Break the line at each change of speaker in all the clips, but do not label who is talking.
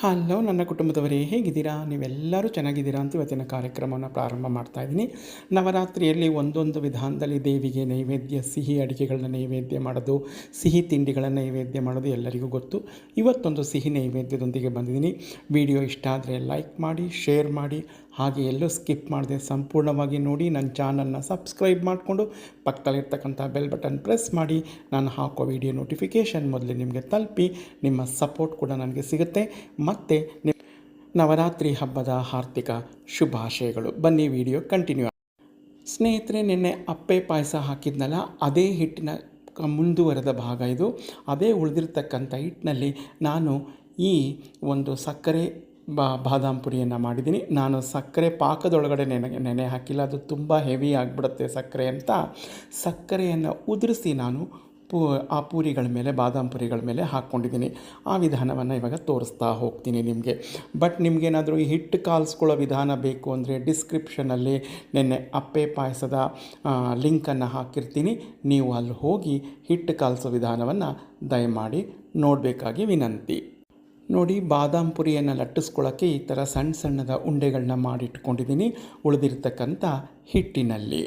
Hello ನನ್ನ ಕುಟುಂಬದವರೇ, ಹೇಗಿದ್ದೀರಾ? ನೀವೆಲ್ಲರೂ ಚೆನ್ನಾಗಿದ್ದೀರಾ ಅಂತ ಇವತ್ತಿನ ಕಾರ್ಯಕ್ರಮವನ್ನು ಪ್ರಾರಂಭ ಮಾಡ್ತಾ ಇದ್ದೀನಿ. ನವರಾತ್ರಿಯಲ್ಲಿ ಒಂದೊಂದು ವಿಧಾನದಲ್ಲಿ ದೇವಿಗೆ ನೈವೇದ್ಯ, ಸಿಹಿ ಅಡುಗೆಗಳನ್ನ ನೈವೇದ್ಯ ಮಾಡೋದು, ಸಿಹಿ ತಿಂಡಿಗಳ ನೈವೇದ್ಯ ಮಾಡೋದು ಎಲ್ಲರಿಗೂ ಗೊತ್ತು. ಇವತ್ತೊಂದು ಸಿಹಿ ನೈವೇದ್ಯದೊಂದಿಗೆ ಬಂದಿದ್ದೀನಿ. ವಿಡಿಯೋ ಇಷ್ಟ ಆದರೆ ಲೈಕ್ ಮಾಡಿ, ಶೇರ್ ಮಾಡಿ, ಹಾಗೆ ಎಲ್ಲೂ ಸ್ಕಿಪ್ ಮಾಡದೆ ಸಂಪೂರ್ಣವಾಗಿ ನೋಡಿ ನನ್ನ ಚಾನಲ್ನ ಸಬ್ಸ್ಕ್ರೈಬ್ ಮಾಡಿಕೊಂಡು ಪಕ್ಕದಲ್ಲಿರ್ತಕ್ಕಂಥ ಬೆಲ್ ಬಟನ್ ಪ್ರೆಸ್ ಮಾಡಿ, ನಾನು ಹಾಕೋ ವಿಡಿಯೋ ನೋಟಿಫಿಕೇಷನ್ ಮೊದಲು ನಿಮಗೆ ತಲುಪಿ, ನಿಮ್ಮ ಸಪೋರ್ಟ್ ಕೂಡ ನನಗೆ ಸಿಗುತ್ತೆ. ಮತ್ತು ನವರಾತ್ರಿ ಹಬ್ಬದ ಹಾರ್ದಿಕ ಶುಭಾಶಯಗಳು. ಬನ್ನಿ ವಿಡಿಯೋ ಕಂಟಿನ್ಯೂ. ಸ್ನೇಹಿತರೆ, ನಿನ್ನೆ ಅಪ್ಪೆ ಪಾಯಸ ಹಾಕಿದ್ನಲ್ಲ, ಅದೇ ಹಿಟ್ಟಿನ ಮುಂದುವರೆದ ಭಾಗ ಇದು. ಅದೇ ಉಳಿದಿರ್ತಕ್ಕಂಥ ಹಿಟ್ಟಿನಲ್ಲಿ ನಾನು ಈ ಒಂದು ಸಕ್ಕರೆ ಬಾ, ಬಾದಾಮ್ ಪುರಿಯನ್ನು ಮಾಡಿದ್ದೀನಿ. ನಾನು ಸಕ್ಕರೆ ಪಾಕದೊಳಗಡೆ ನೆನೆ ನೆನೆ ಹಾಕಿಲ್ಲ. ಅದು ತುಂಬ ಹೆವಿ ಆಗಿಬಿಡುತ್ತೆ ಸಕ್ಕರೆ ಅಂತ. ಸಕ್ಕರೆಯನ್ನು ಉದುರಿಸಿ ನಾನು ಪೂ ಆ ಪೂರಿಗಳ ಮೇಲೆ, ಬಾದಾಮ್ ಪುರಿಗಳ ಮೇಲೆ ಹಾಕ್ಕೊಂಡಿದ್ದೀನಿ. ಆ ವಿಧಾನವನ್ನು ಇವಾಗ ತೋರಿಸ್ತಾ ಹೋಗ್ತೀನಿ ನಿಮಗೆ. ಬಟ್ ನಿಮಗೇನಾದರೂ ಈ ಹಿಟ್ಟು ಕಾಲ್ಸ್ಕೊಳ್ಳೋ ವಿಧಾನ ಬೇಕು ಅಂದರೆ ಡಿಸ್ಕ್ರಿಪ್ಷನಲ್ಲಿ ನಿನ್ನೆ ಅಪ್ಪೆ ಪಾಯಸದ ಲಿಂಕನ್ನು ಹಾಕಿರ್ತೀನಿ. ನೀವು ಅಲ್ಲಿ ಹೋಗಿ ಹಿಟ್ಟು ಕಾಲ್ಸೋ ವಿಧಾನವನ್ನು ದಯಮಾಡಿ ನೋಡಬೇಕಾಗಿ ವಿನಂತಿ. ನೋಡಿ, ಬಾದಾಮ್ ಪುರಿಯನ್ನು ಲಟ್ಟಿಸ್ಕೊಳ್ಳೋಕ್ಕೆ ಈ ಥರ ಸಣ್ಣ ಸಣ್ಣದ ಉಂಡೆಗಳನ್ನ ಮಾಡಿಟ್ಕೊಂಡಿದ್ದೀನಿ. ಉಳಿದಿರ್ತಕ್ಕಂಥ ಹಿಟ್ಟಿನಲ್ಲಿ.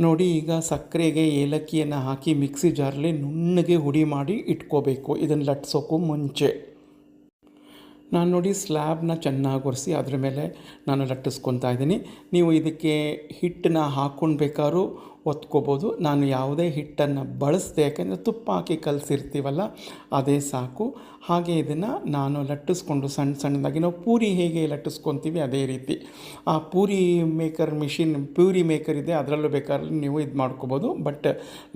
ನೋಡಿ ಈಗ ಸಕ್ಕರೆಗೆ ಏಲಕ್ಕಿಯನ್ನು ಹಾಕಿ ಮಿಕ್ಸಿ ಜಾರಲ್ಲಿ ನುಣ್ಣಗೆ ಹುಡಿ ಮಾಡಿ ಇಟ್ಕೋಬೇಕು. ಇದನ್ನು ಲಟ್ಸೋಕ್ಕೂ ಮುಂಚೆ. ನಾನು ನೋಡಿ ಸ್ಲ್ಯಾಬ್ನ ಚೆನ್ನಾಗಿ ಒರೆಸಿ ಅದ್ರ ಮೇಲೆ ನಾನು ಲಟ್ಟಿಸ್ಕೊತಾ ಇದ್ದೀನಿ. ನೀವು ಇದಕ್ಕೆ ಹಿಟ್ಟನ್ನ ಹಾಕ್ಕೊಂಡು ಬೇಕಾದ್ರೂ ಒತ್ಕೋಬೋದು. ನಾನು ಯಾವುದೇ ಹಿಟ್ಟನ್ನು ಬಳಸದೆ ಯಾಕೆಂದರೆ ತುಪ್ಪ ಹಾಕಿ ಕಲಸಿರ್ತೀವಲ್ಲ, ಅದೇ ಸಾಕು. ಹಾಗೆ ಇದನ್ನು ನಾನು ಲಟ್ಟಿಸ್ಕೊಂಡು ಸಣ್ಣ ಸಣ್ಣದಾಗಿ ನಾವು ಪೂರಿ ಹೇಗೆ ಲಟ್ಟಿಸ್ಕೊತೀವಿ ಅದೇ ರೀತಿ. ಆ puri maker machine puri maker ಇದೆ, ಅದರಲ್ಲೂ ಬೇಕಾದ್ರೆ ನೀವು ಇದು ಮಾಡ್ಕೋಬೋದು. ಬಟ್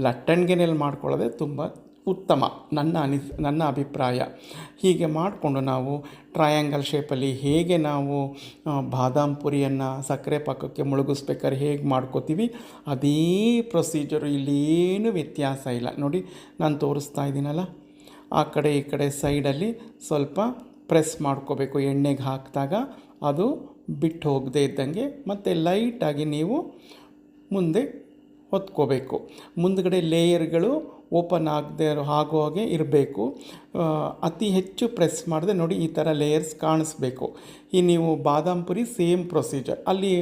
ಲಟ್ಟಣಿಗೆನಲ್ಲಿ ಮಾಡ್ಕೊಳ್ಳೋದೇ ತುಂಬ ಉತ್ತಮ, ನನ್ನ ಅನಿಸ್ ನನ್ನ ಅಭಿಪ್ರಾಯ. ಹೀಗೆ ಮಾಡಿಕೊಂಡು ನಾವು ಟ್ರಯಾಂಗಲ್ ಶೇಪಲ್ಲಿ ಹೇಗೆ ನಾವು ಬಾದಾಮ್ ಪುರಿಯನ್ನು ಸಕ್ಕರೆ ಪಾಕಕ್ಕೆ ಮುಳುಗಿಸ್ಬೇಕಾದ್ರೆ ಹೇಗೆ ಮಾಡ್ಕೋತೀವಿ? ಅದೇ ಪ್ರೊಸೀಜರು, ಇಲ್ಲೇನು ವ್ಯತ್ಯಾಸ ಇಲ್ಲ. ನೋಡಿ, ನಾನು ತೋರಿಸ್ತಾ ಇದ್ದೀನಲ್ಲ? ಆ ಕಡೆ ಈ ಕಡೆ ಸೈಡಲ್ಲಿ ಸ್ವಲ್ಪ ಪ್ರೆಸ್ ಮಾಡ್ಕೋಬೇಕು. ಎಣ್ಣೆಗೆ ಹಾಕಿದಾಗ ಅದು ಬಿಟ್ಟು ಹೋಗದೇ ಇದ್ದಂಗೆ ಮತ್ತು ಲೈಟಾಗಿ ನೀವು ಮುಂದೆ ಹೊತ್ಕೋಬೇಕು. ಮುಂದಗಡೆ ಲೇಯರ್ಗಳು ಓಪನ್ ಆಗದೆ ಆಗೋ ಹಾಗೆ ಇರಬೇಕು. ಅತಿ ಹೆಚ್ಚು ಪ್ರೆಸ್ ಮಾಡಿದೆ ನೋಡಿ ಈ ಥರ ಲೇಯರ್ಸ್ ಕಾಣಿಸ್ಬೇಕು. ಈ ನೀವು ಬಾದಾಮ್ ಪುರಿ ಸೇಮ್ ಪ್ರೊಸೀಜರ್. ಅಲ್ಲಿ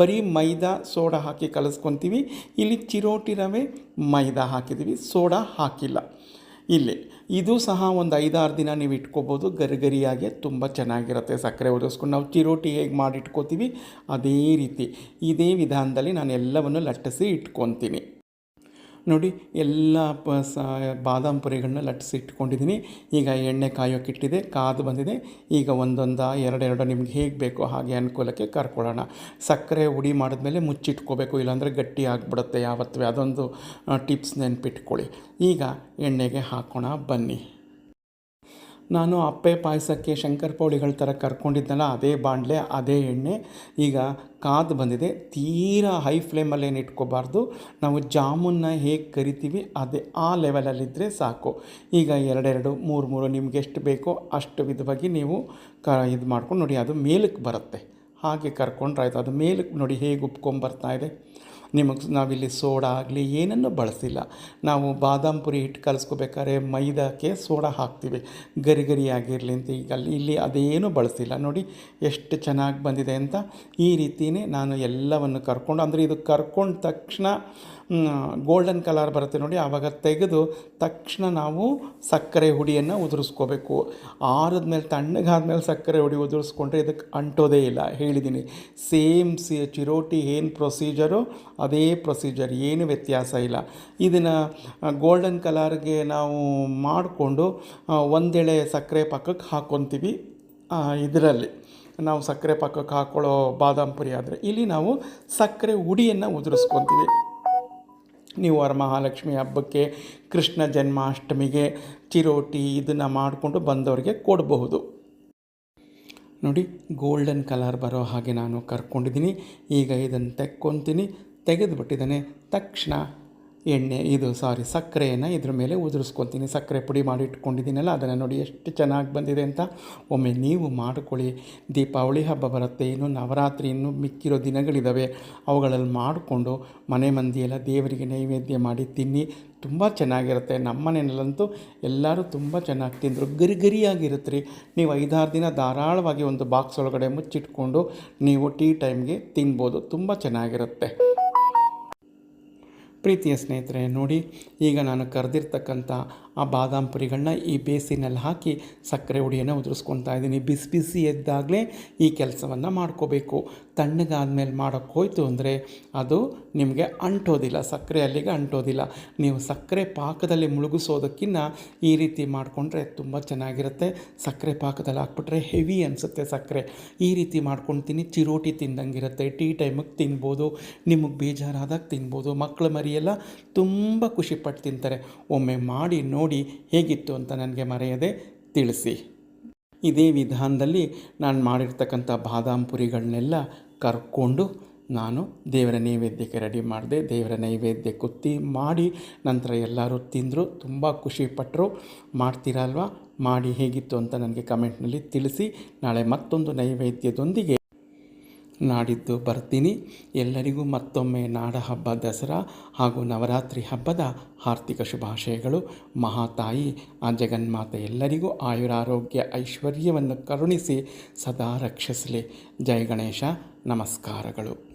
ಬರೀ ಮೈದಾ, ಸೋಡಾ ಹಾಕಿ ಕಲಿಸ್ಕೊತೀವಿ. ಇಲ್ಲಿ ಚಿರೋಟಿ ರವೆ, ಮೈದಾ ಹಾಕಿದ್ದೀವಿ. ಸೋಡಾ ಹಾಕಿಲ್ಲ. ಇಲ್ಲಿ ಇದು ಸಹ ಒಂದು ಐದಾರು ದಿನ ನೀವು ಇಟ್ಕೋಬೋದು. ಗರಿಗರಿಯಾಗಿ ತುಂಬ ಚೆನ್ನಾಗಿರುತ್ತೆ ಸಕ್ಕರೆ ಒದಗಿಸ್ಕೊಂಡು. ನಾವು ಚಿರೋಟಿ ಹೇಗೆ ಮಾಡಿ ಇಟ್ಕೋತೀವಿ ಅದೇ ರೀತಿ. ಇದೇ ವಿಧಾನದಲ್ಲಿ ನಾನು ಎಲ್ಲವನ್ನು ಲಟ್ಟಿಸಿ ಇಟ್ಕೊತೀನಿ. ನೋಡಿ ಎಲ್ಲ ಪ ಸ ಬಾದಾಮ್ ಪುರಿಗಳನ್ನ ಲಟ್ಟಿಸಿ ಇಟ್ಕೊಂಡಿದ್ದೀನಿ. ಈಗ ಎಣ್ಣೆ ಕಾಯೋಕ್ಕಿಟ್ಟಿದೆ ಕಾದು ಬಂದಿದೆ. ಈಗ ಒಂದೊಂದು ಎರಡೆರಡು ನಿಮ್ಗೆ ಹೇಗೆ ಬೇಕೋ ಹಾಗೆ ಅನುಕೂಲಕ್ಕೆ ಕರ್ಕೊಳ್ಳೋಣ. ಸಕ್ಕರೆ ಹುಡಿ ಮಾಡಿದ್ಮೇಲೆ ಮುಚ್ಚಿಟ್ಕೋಬೇಕು, ಇಲ್ಲಾಂದರೆ ಗಟ್ಟಿ ಆಗಿಬಿಡುತ್ತೆ ಯಾವತ್ತೂ. ಅದೊಂದು ಟಿಪ್ಸ್ ನೆನ್ಪಿಟ್ಕೊಳ್ಳಿ. ಈಗ ಎಣ್ಣೆಗೆ ಹಾಕೋಣ, ಬನ್ನಿ. ನಾನು ಅಪ್ಪೆ ಪಾಯಸಕ್ಕೆ ಶಂಕರ್ ಪೌಳಿಗಳ ಥರ ಕರ್ಕೊಂಡಿದ್ನಲ್ಲ ಅದೇ ಬಾಣಲೆ ಅದೇ ಎಣ್ಣೆ. ಈಗ ಕಾದು ಬಂದಿದೆ. ತೀರಾ ಹೈ ಫ್ಲೇಮಲ್ಲಿ ಏನು ಇಟ್ಕೋಬಾರ್ದು. ನಾವು ಜಾಮೂನ್ನ ಹೇಗೆ ಕರಿತೀವಿ, ಅದೇ ಆ ಲೆವೆಲಲ್ಲಿದ್ದರೆ ಸಾಕು. ಈಗ ಎರಡೆರಡು, ಮೂರು ಮೂರು ನಿಮ್ಗೆ ಎಷ್ಟು ಬೇಕೋ ಅಷ್ಟು ವಿಧವಾಗಿ ನೀವು ಕ ಇದು ಮಾಡ್ಕೊಂಡು ನೋಡಿ, ಅದು ಮೇಲಕ್ಕೆ ಬರುತ್ತೆ. ಹಾಗೆ ಕರ್ಕೊಂಡ್ರೆ ಆಯಿತು. ಅದು ಮೇಲಕ್ಕೆ ನೋಡಿ ಹೇಗೆ ಉಪ್ಕೊಂಬರ್ತಾ ಇದೆ. ನಿಮಗೆ ನಾವಿಲ್ಲಿ ಸೋಡಾ ಆಗಲಿ ಏನನ್ನೂ ಬಳಸಿಲ್ಲ. ನಾವು ಬಾದಾಮ್ ಪುರಿ ಹಿಟ್ಟು ಕಲಿಸ್ಕೋಬೇಕಾದ್ರೆ ಮೈದಾಕ್ಕೆ ಸೋಡಾ ಹಾಕ್ತೀವಿ. ಗರಿ ಗರಿಯಾಗಿರಲಿ ಅಂತ ಈಗ ಅಲ್ಲಿ, ಇಲ್ಲಿ ಅದೇನೂ ಬಳಸಿಲ್ಲ. ನೋಡಿ ಎಷ್ಟು ಚೆನ್ನಾಗಿ ಬಂದಿದೆ ಅಂತ ಈ ರೀತಿಯೇ ನಾನು ಎಲ್ಲವನ್ನು ಕರ್ಕೊಂಡು, ಅಂದರೆ ಇದು ಕರ್ಕೊಂಡ ತಕ್ಷಣ ಗೋಲ್ಡನ್ ಕಲರ್ ಬರುತ್ತೆ ನೋಡಿ ಆವಾಗ ತೆಗೆದು ತಕ್ಷಣ ನಾವು ಸಕ್ಕರೆ ಹುಡಿಯನ್ನು ಉದುರಿಸ್ಕೋಬೇಕು. ಆರಿದ್ಮೇಲೆ ತಣ್ಣಗಾದ್ಮೇಲೆ ಸಕ್ಕರೆ ಹುಡಿ ಉದುರಿಸ್ಕೊಂಡ್ರೆ ಇದಕ್ಕೆ ಅಂಟೋದೇ ಇಲ್ಲ. ಹೇಳಿದ್ದೀನಿ ಸೇಮ್ ಸಿ ಚಿರೋಟಿ ಏನು ಪ್ರೊಸೀಜರು ಅದೇ ಪ್ರೊಸೀಜರ್ ಏನು ವ್ಯತ್ಯಾಸ ಇಲ್ಲ. ಇದನ್ನು ಗೋಲ್ಡನ್ ಕಲರ್ಗೆ ನಾವು ಮಾಡಿಕೊಂಡು ಒಂದೆಳೆ ಸಕ್ಕರೆ ಪಕ್ಕಕ್ಕೆ ಹಾಕ್ಕೊತೀವಿ ಇದರಲ್ಲಿ. ನಾವು ಸಕ್ಕರೆ ಪಕ್ಕಕ್ಕೆ ಹಾಕ್ಕೊಳ್ಳೋ ಬಾದಾಮ್ ಪುರಿ ಆದರೆ, ಇಲ್ಲಿ ನಾವು ಸಕ್ಕರೆ ಹುಡಿಯನ್ನು ಉದುರಿಸ್ಕೊತೀವಿ. ನೀವು ವರಮಹಾಲಕ್ಷ್ಮಿ ಹಬ್ಬಕ್ಕೆ ಕೃಷ್ಣ ಜನ್ಮಾಷ್ಟಮಿಗೆ ಚಿರೋಟಿ ಇದನ್ನು ಮಾಡಿಕೊಂಡು ಬಂದವರಿಗೆ ಕೊಡಬಹುದು. ನೋಡಿ ಗೋಲ್ಡನ್ ಕಲರ್ ಬರೋ ಹಾಗೆ ನಾನು ಕರ್ಕೊಂಡಿದ್ದೀನಿ. ಈಗ ಇದನ್ನು ತೆಕ್ಕೊತೀನಿ. ತೆಗೆದುಬಿಟ್ಟಿದ್ದಾನೆ. ತಕ್ಷಣ ಎಣ್ಣೆ, ಇದು ಸಾರಿ ಸಕ್ಕರೆಯನ್ನು ಇದ್ರ ಮೇಲೆ ಉದುರಿಸ್ಕೊತೀನಿ ಸಕ್ಕರೆ ಪುಡಿ ಮಾಡಿ ಇಟ್ಕೊಂಡಿದ್ದೀನಲ್ಲ, ಅದನ್ನು ನೋಡಿ ಎಷ್ಟು ಚೆನ್ನಾಗಿ ಬಂದಿದೆ ಅಂತ ಒಮ್ಮೆ ನೀವು ಮಾಡಿಕೊಳ್ಳಿ. ದೀಪಾವಳಿ ಹಬ್ಬ ಬರುತ್ತೆ, ಇನ್ನು ನವರಾತ್ರಿ ಇನ್ನೂ ಮಿಕ್ಕಿರೋ ದಿನಗಳಿದ್ದಾವೆ ಅವುಗಳಲ್ಲಿ ಮಾಡಿಕೊಂಡು ಮನೆ ಮಂದಿಯೆಲ್ಲ ದೇವರಿಗೆ ನೈವೇದ್ಯ ಮಾಡಿ ತಿನ್ನಿ. ತುಂಬ ಚೆನ್ನಾಗಿರುತ್ತೆ. ನಮ್ಮ ಮನೆಯಲ್ಲಂತೂ ಎಲ್ಲರೂ ತುಂಬ ಚೆನ್ನಾಗಿ ತಿಂದರು. ಗರಿ ಗರಿಯಾಗಿರುತ್ತೆ ನೀವು ಐದಾರು ದಿನ ಧಾರಾಳವಾಗಿ ಒಂದು ಬಾಕ್ಸ್ ಒಳಗಡೆ ಮುಚ್ಚಿಟ್ಕೊಂಡು ನೀವು ಟೀ ಟೈಮ್ಗೆ ತಿನ್ಬೋದು. ತುಂಬ ಚೆನ್ನಾಗಿರುತ್ತೆ. ಪ್ರೀತಿಯ ಸ್ನೇಹಿತರೆ ನೋಡಿ ಈಗ ನಾನು ಕರೆದಿರ್ತಕ್ಕಂಥ ಆ ಬಾದಾಮ್ ಪುರಿಗಳನ್ನ ಈ ಬೇಸಿನಲ್ಲಿ ಹಾಕಿ ಸಕ್ಕರೆ ಹುಡಿಯನ್ನು ಉದುರಿಸ್ಕೊತಾ ಇದ್ದೀನಿ. ಬಿಸಿ ಬಿಸಿ ಎದ್ದಾಗಲೇ ಈ ಕೆಲಸವನ್ನು ಮಾಡ್ಕೋಬೇಕು. ತಣ್ಣಗಾದ್ಮೇಲೆ ಮಾಡೋಕ್ಕೆ ಹೋಯಿತು ಅಂದರೆ ಅದು ನಿಮಗೆ ಅಂಟೋದಿಲ್ಲ. ಸಕ್ಕರೆ ಅಲ್ಲಿಗೆ ಅಂಟೋದಿಲ್ಲ. ನೀವು ಸಕ್ಕರೆ ಪಾಕದಲ್ಲಿ ಮುಳುಗಿಸೋದಕ್ಕಿಂತ ಈ ರೀತಿ ಮಾಡಿಕೊಂಡ್ರೆ ತುಂಬ ಚೆನ್ನಾಗಿರುತ್ತೆ. ಸಕ್ಕರೆ ಪಾಕದಲ್ಲಿ ಹಾಕ್ಬಿಟ್ರೆ ಹೆವಿ ಅನಿಸುತ್ತೆ ಸಕ್ಕರೆ. ಈ ರೀತಿ ಮಾಡ್ಕೊಳ್ತೀನಿ ಚಿರೋಟಿ ತಿಂದಂಗಿರುತ್ತೆ. ಟೀ ಟೈಮಿಗೆ ತಿನ್ಬೋದು, ನಿಮಗೆ ಬೇಜಾರಾದಾಗ ತಿನ್ಬೋದು. ಮಕ್ಕಳ ಮರಿಯೆಲ್ಲ ತುಂಬ ಖುಷಿಪಟ್ಟು ತಿಂತಾರೆ. ಒಮ್ಮೆ ಮಾಡಿ ನೋಡಿ ಹೇಗಿತ್ತು ಅಂತ ನನಗೆ ಮರೆಯದೆ ತಿಳಿಸಿ. ಇದೇ ವಿಧಾನದಲ್ಲಿ ನಾನು ಮಾಡಿರ್ತಕ್ಕಂಥ ಬಾದಾಮ್ ಪುರಿಗಳನ್ನೆಲ್ಲ ಕರ್ಕೊಂಡು ನಾನು ದೇವರ ನೈವೇದ್ಯಕ್ಕೆ ರೆಡಿ ಮಾಡಿದೆ. ದೇವರ ನೈವೇದ್ಯ ಕುತ್ತಿ ಮಾಡಿ ನಂತರ ಎಲ್ಲರೂ ತಿಂದರು. ತುಂಬ ಖುಷಿಪಟ್ಟರು ಮಾಡ್ತೀರಲ್ವ? ಮಾಡಿ ಹೇಗಿತ್ತು ಅಂತ ನನಗೆ ಕಮೆಂಟ್ನಲ್ಲಿ ತಿಳಿಸಿ. ನಾಳೆ ಮತ್ತೊಂದು ನೈವೇದ್ಯದೊಂದಿಗೆ ನಾಡಿದ್ದು ಬರ್ತೀನಿ. ಎಲ್ಲರಿಗೂ ಮತ್ತೊಮ್ಮೆ ನಾಡ ಹಬ್ಬ ದಸರಾ ಹಾಗೂ ನವರಾತ್ರಿ ಹಬ್ಬದ ಆರ್ಥಿಕ ಶುಭಾಶಯಗಳು. ಮಹಾತಾಯಿ, ಆ ಜಗನ್ಮಾತ ಎಲ್ಲರಿಗೂ ಆಯುರಾರೋಗ್ಯ ಐಶ್ವರ್ಯವನ್ನು ಕರುಣಿಸಿ ಸದಾ ರಕ್ಷಿಸಲಿ. ಜಯ ಗಣೇಶ. ನಮಸ್ಕಾರಗಳು.